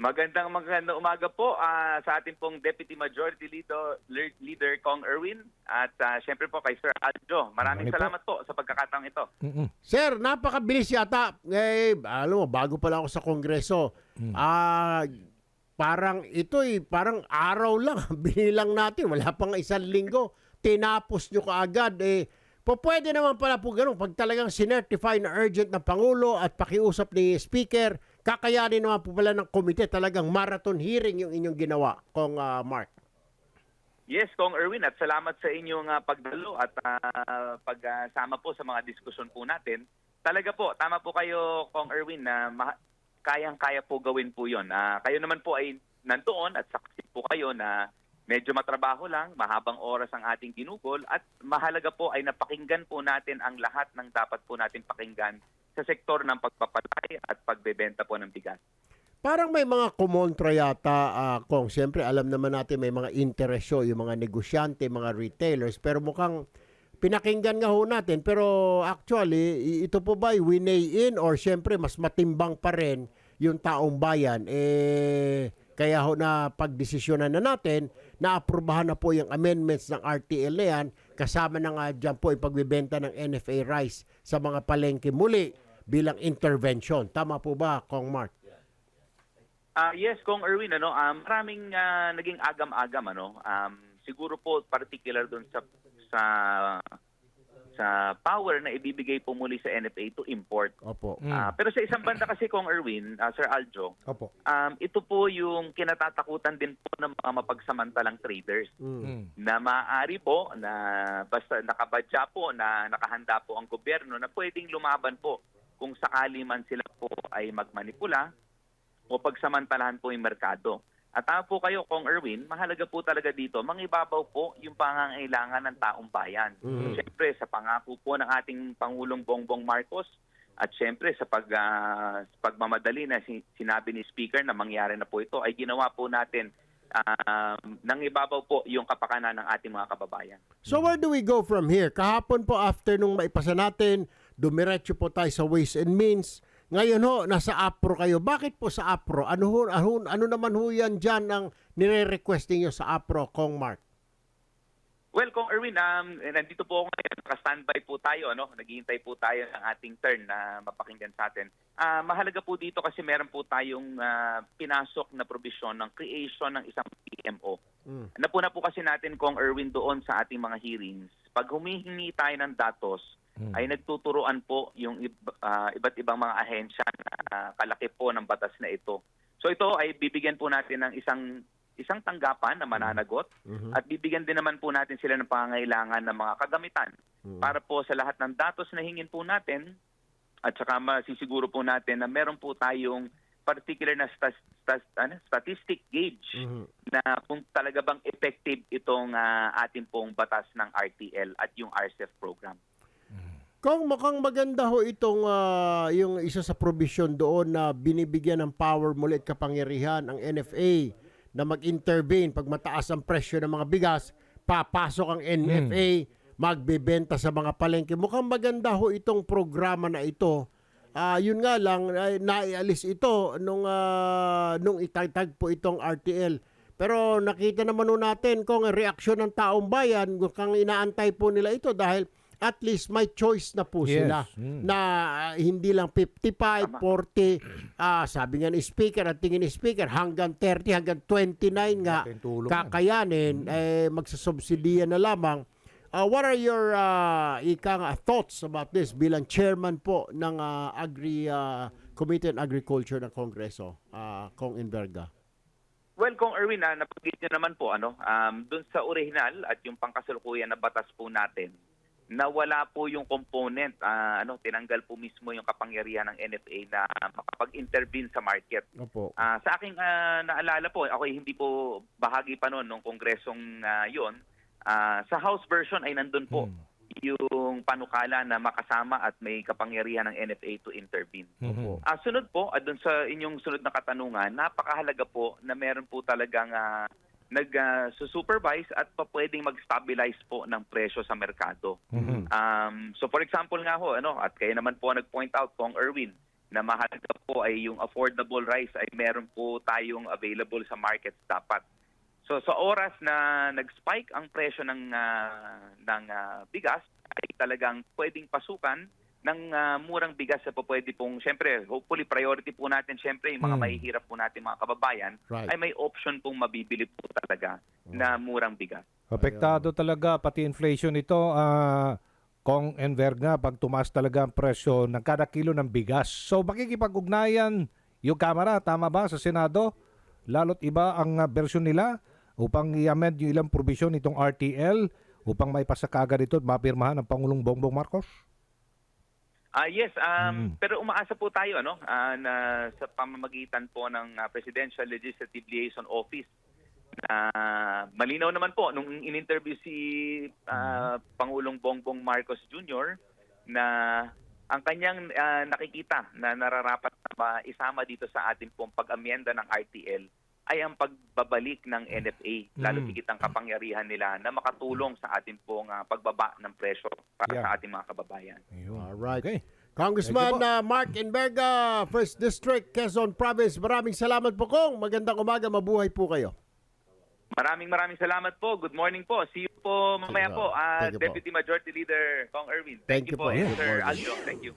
Magandang magandang umaga po ah, sa ating pong Deputy Majority Leader, Leader Kong Erwin at ah, syempre po kay Sir Aljo. Maraming Marami po. salamat po. sa pagkakataong ito. Mm-mm. Sir, napakabilis yata. Eh, alam mo, bago pala ako sa kongreso. Ah, parang ito eh, parang araw lang. Binilang natin. Wala pang isang linggo. Tinapos nyo kaagad. Eh, po pwede naman pala po ganun. Pag talagang sinertify na urgent ng Pangulo at pakiusap ni Speaker, kakayanin naman po pala ng komite talagang marathon hearing yung inyong ginawa, kong ah, Mark. Yes, Kong Erwin, at salamat sa inyong ah, pagdalo at ah, pagsama po sa mga diskusyon po natin. Talaga po, tama po kayo, Kong Erwin, na kayang-kaya po gawin po yon. Ah, kayo naman po ay nandoon at saksi po kayo na medyo matrabaho lang, mahabang oras ang ating ginugol at mahalaga po ay napakinggan po natin ang lahat ng dapat po natin pakinggan sa sektor ng pagpapalay at pagbebenta po ng bigas. Parang may mga kumontra yata, ah, Kong. Siyempre, alam naman natin may mga interesyo, yung mga negosyante, mga retailers. Pero mukhang pinakinggan nga ho natin. Pero actually, ito po ba ay winay in or siyempre mas matimbang pa rin yung taong bayan? Eh, kaya ho na pagdesisyonan na natin na aprubahan na po yung amendments ng RTL na yan. Kasama na nga dyan po yung pagbibenta ng NFA rice sa mga palengke muli bilang intervention. Tama po ba, Kong Mark? Ah yes, Kong Erwin, ano, um, maraming ah, naging agam-agam ano. Um, siguro po particular doon sa sa sa power na ibibigay po muli sa NFA to import. Opo. Mm. Ah, pero sa isang banda kasi Kong Erwin, ah, Sir Aljo, Opo. um, ito po yung kinatatakutan din po ng mga mapagsamantalang traders. Mm. na maaari po na basta nakabadya po na nakahanda po ang gobyerno na pwedeng lumaban po kung sakali man sila po ay magmanipula o pagsamantalahan po yung merkado. At tama po kayo, Kong Erwin, mahalaga po talaga dito, mangibabaw po yung pangangailangan ng taong bayan. Mhm. Siyempre, sa pangako po ng ating Pangulong Bongbong Marcos, at siyempre sa pag, sa pagmamadali na si- sinabi ni Speaker na mangyari na po ito, ay ginawa po natin uh, nang ibabaw po yung kapakanan ng ating mga kababayan. So where do we go from here? Kahapon po after nung maipasa natin, dumiretso po tayo sa Ways and Means. Ngayon ho, nasa APRO kayo. Bakit po sa APRO? Ano, ho, ano, ano naman ho yan dyan ang nire-request niyo sa APRO, Kong Mark? Well, Kong Erwin, um, nandito po ako ngayon. Naka-standby po tayo. Ano? Naghihintay po tayo ng ating turn na mapakinggan sa atin. Ah, mahalaga po dito kasi meron po tayong ah, pinasok na provision ng creation ng isang PMO. Mm. Napuna po kasi natin, Kong Erwin, doon sa ating mga hearings. Pag humihingi tayo ng datos, Mm. ay nagtuturuan po yung ah, iba't ibang mga ahensya na ah, kalaki po ng batas na ito. So ito ay bibigyan po natin ng isang isang tanggapan na mananagot Mhm. at bibigyan din naman po natin sila ng pangangailangan ng mga kagamitan Mhm. para po sa lahat ng datos na hingin po natin at saka masisiguro po natin na meron po tayong particular na stas, stas, ano, statistic gauge Mhm. na kung talaga bang effective itong ah, ating pong batas ng RTL at yung RCEF program. Kong mukhang maganda ho itong ah, yung isa sa provision doon na binibigyan ng power muli at kapangyarihan ang NFA na mag-intervene pag mataas ang presyo ng mga bigas, papasok ang NFA, magbebenta sa mga palengke. Mukhang maganda ho itong programa na ito. Ah, yun nga lang naialis ito nung ah, nung itatag po itong RTL. Pero nakita naman ho natin kung reaksyon ng taong bayan kung inaantay po nila ito dahil at least may choice na po Yes. sila Mm. na ah, hindi lang 55, 40, ah, sabi nga ni speaker at tingin ni speaker hanggang 30, hanggang 29 nga kakayanin eh magsasubsidiya na lamang. Ah, what are your uh, ika nga, thoughts about this bilang chairman po ng ah, Agri ah, Committee on Agriculture ng Kongreso, ah, Kong Inverga? Well, kung Erwin, ah, nabanggit niyo naman po, ano, um, dun sa original at yung pangkasalukuyan na batas po natin, nawala po yung component, ah, ano, tinanggal po mismo yung kapangyarihan ng NFA na makapag-intervene sa market. Opo. Ah, sa aking ah, naalala po, ako ay hindi po bahagi pa noon nung kongresong ah, yon. Ah, sa House version ay nandun po Mm. yung panukala na makasama at may kapangyarihan ng NFA to intervene. Mhm. Ah, sunod po, ah, dun sa inyong sunod na katanungan, napakahalaga po na meron po talagang ah, nag-supervise at pa pwedeng mag-stabilize po ng presyo sa merkado. Mhm. Um, so for example nga ho, ano, at kaya naman po nag-point out Kong Erwin, na mahalaga po ay yung affordable rice ay meron po tayong available sa markets dapat. So sa oras na nag-spike ang presyo ng ah, ng ah, bigas ay talagang pwedeng pasukan ng ah, murang bigas na po pwede pong syempre hopefully priority po natin syempre yung mga Mm. mahihirap po natin mga kababayan Right. ay may option pong mabibili po talaga na murang bigas. Apektado talaga pati inflation ito, ah, Kong Enverga, pag tumaas talaga ang presyo ng kada kilo ng bigas. So makikipag-ugnayan yung Kamara, tama ba, sa Senado? Lalo't iba ang ah, version nila upang i-amend yung ilang provision itong RTL upang maipasa kaagad ito at mapirmahan ng Pangulong Bongbong Marcos? Ah yes, um, Mm. pero umaasa po tayo ano ah, na sa pamamagitan po ng ah, Presidential Legislative Liaison Office na malinaw naman po nung in-interview si ah, Pangulong Bongbong Marcos Jr. na ang kanyang ah, nakikita na nararapat na maisama dito sa ating pong pag-amyenda ng RTL ay ang pagbabalik ng NFA, lalo Mm. higit ang kapangyarihan nila na makatulong sa ating pong ah, pagbaba ng presyo para Yeah. sa ating mga kababayan. Alright. Okay. Congressman Thank you uh, Mark Enverga, First District, Quezon Province. Maraming salamat po, Kong. Magandang umaga. Mabuhay po kayo. Maraming maraming salamat po. Good morning po. See you po mamaya Sige po. po. ah, Thank you po. Deputy Majority Leader Kong Erwin. Thank you po. po, Good Sir morning. Aljo. Thank you.